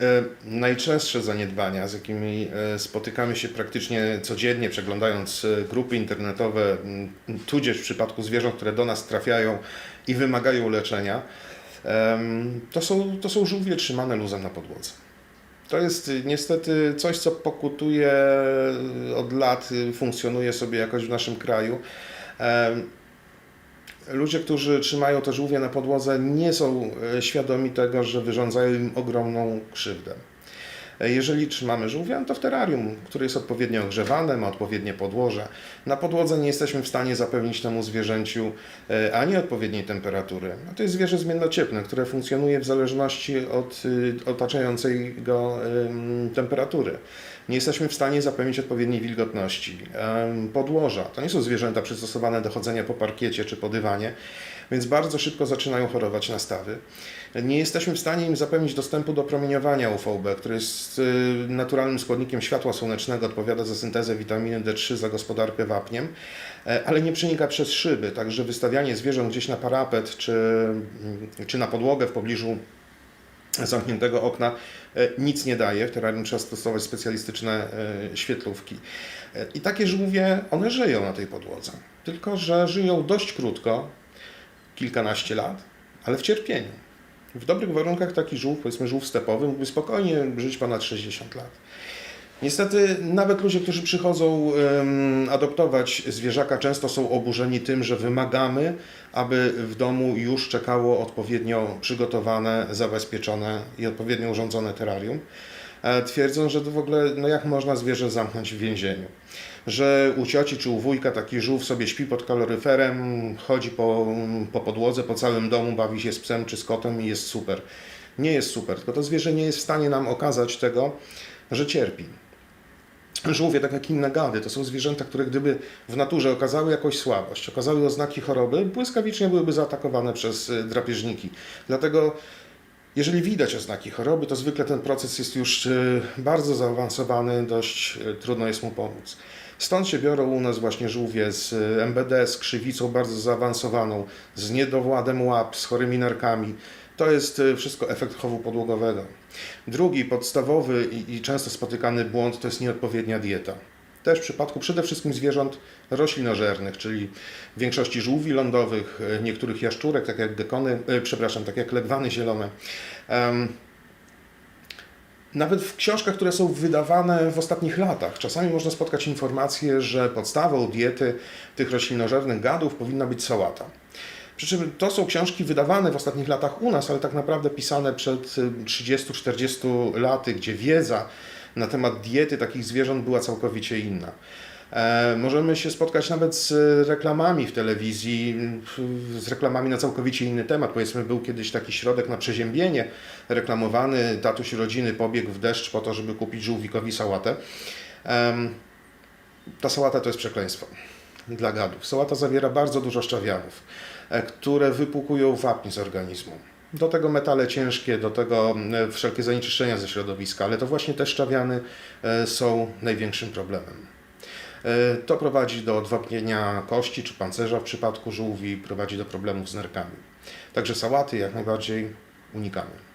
E, Najczęstsze zaniedbania, z jakimi e, spotykamy się praktycznie codziennie, przeglądając e, grupy internetowe, tudzież w przypadku zwierząt, które do nas trafiają i wymagają leczenia, to są, to są żółwie trzymane luzem na podłodze. To jest niestety coś, co pokutuje od lat, funkcjonuje sobie jakoś w naszym kraju. Ludzie, którzy trzymają te żółwie na podłodze, nie są e, świadomi tego, że wyrządzają im ogromną krzywdę. Jeżeli trzymamy żółwia, no to w terrarium, które jest odpowiednio ogrzewane, ma odpowiednie podłoże. Na podłodze nie jesteśmy w stanie zapewnić temu zwierzęciu e, ani odpowiedniej temperatury. A to jest zwierzę zmiennocieplne, które funkcjonuje w zależności od y, otaczającej go temperatury. Nie jesteśmy w stanie zapewnić odpowiedniej wilgotności. Podłoża to nie są zwierzęta przystosowane do chodzenia po parkiecie czy po dywanie, więc bardzo szybko zaczynają chorować na stawy. Nie jesteśmy w stanie im zapewnić dostępu do promieniowania UVB, które jest y, naturalnym składnikiem światła słonecznego, odpowiada za syntezę witaminy D3, za gospodarkę wapniem, e, ale nie przenika przez szyby, także wystawianie zwierząt gdzieś na parapet czy, czy na podłogę w pobliżu zamkniętego okna e, nic nie daje. W terrarium trzeba stosować specjalistyczne e, świetlówki. I takie żółwie, one żyją na tej podłodze. Tylko, że żyją dość krótko, kilkanaście lat, ale w cierpieniu. W dobrych warunkach taki żółw, powiedzmy żółw stepowy, mógłby spokojnie żyć ponad 60 lat. Niestety nawet ludzie, którzy przychodzą em, adoptować zwierzaka, często są oburzeni tym, że wymagamy, aby w domu już czekało odpowiednio przygotowane, zabezpieczone i odpowiednio urządzone terrarium. E, Twierdzą, że to w ogóle, no jak można zwierzę zamknąć w więzieniu? Że u cioci czy u wujka taki żółw sobie śpi pod kaloryferem, chodzi po, po podłodze, po całym domu, bawi się z psem czy z kotem i jest super. Nie jest super, tylko to zwierzę nie jest w stanie nam okazać tego, że cierpi. Żółwie, tak jak inne gady, to są zwierzęta, które gdyby w naturze okazały jakąś słabość, okazały oznaki choroby, błyskawicznie byłyby zaatakowane przez y, drapieżniki. Dlatego, jeżeli widać oznaki choroby, to zwykle ten proces jest już y, bardzo zaawansowany, dość y, trudno jest mu pomóc. Stąd się biorą u nas właśnie żółwie z y, MBD, z krzywicą bardzo zaawansowaną, z niedowładem łap, z chorymi nerkami. To jest wszystko efekt chowu podłogowego. Drugi, podstawowy i często spotykany błąd to jest nieodpowiednia dieta. Też w przypadku przede wszystkim zwierząt roślinożernych, czyli w większości żółwi lądowych, y, niektórych jaszczurek, tak jak gekony, y, przepraszam, tak jak legwany zielone. Nawet w książkach, które są wydawane w ostatnich latach, czasami można spotkać informację, że podstawą diety tych roślinożernych gadów powinna być sałata. Przy czym to są książki wydawane w ostatnich latach u nas, ale tak naprawdę pisane przed y, 30-40 laty, gdzie wiedza na temat diety takich zwierząt była całkowicie inna. E, możemy się spotkać nawet z reklamami w telewizji, z reklamami na całkowicie inny temat. Powiedzmy, był kiedyś taki środek na przeziębienie reklamowany, tatuś rodziny pobiegł w deszcz po to, żeby kupić żółwikowi sałatę. Ta sałata to jest przekleństwo dla gadów. Sałata zawiera bardzo dużo szczawianów, e, które wypłukują wapń z organizmu. Do tego metale ciężkie, do tego e, wszelkie zanieczyszczenia ze środowiska, ale to właśnie te szczawiany e, są największym problemem. E, To prowadzi do odwapnienia kości czy pancerza w przypadku żółwi, prowadzi do problemów z nerkami. Także sałaty jak najbardziej unikamy.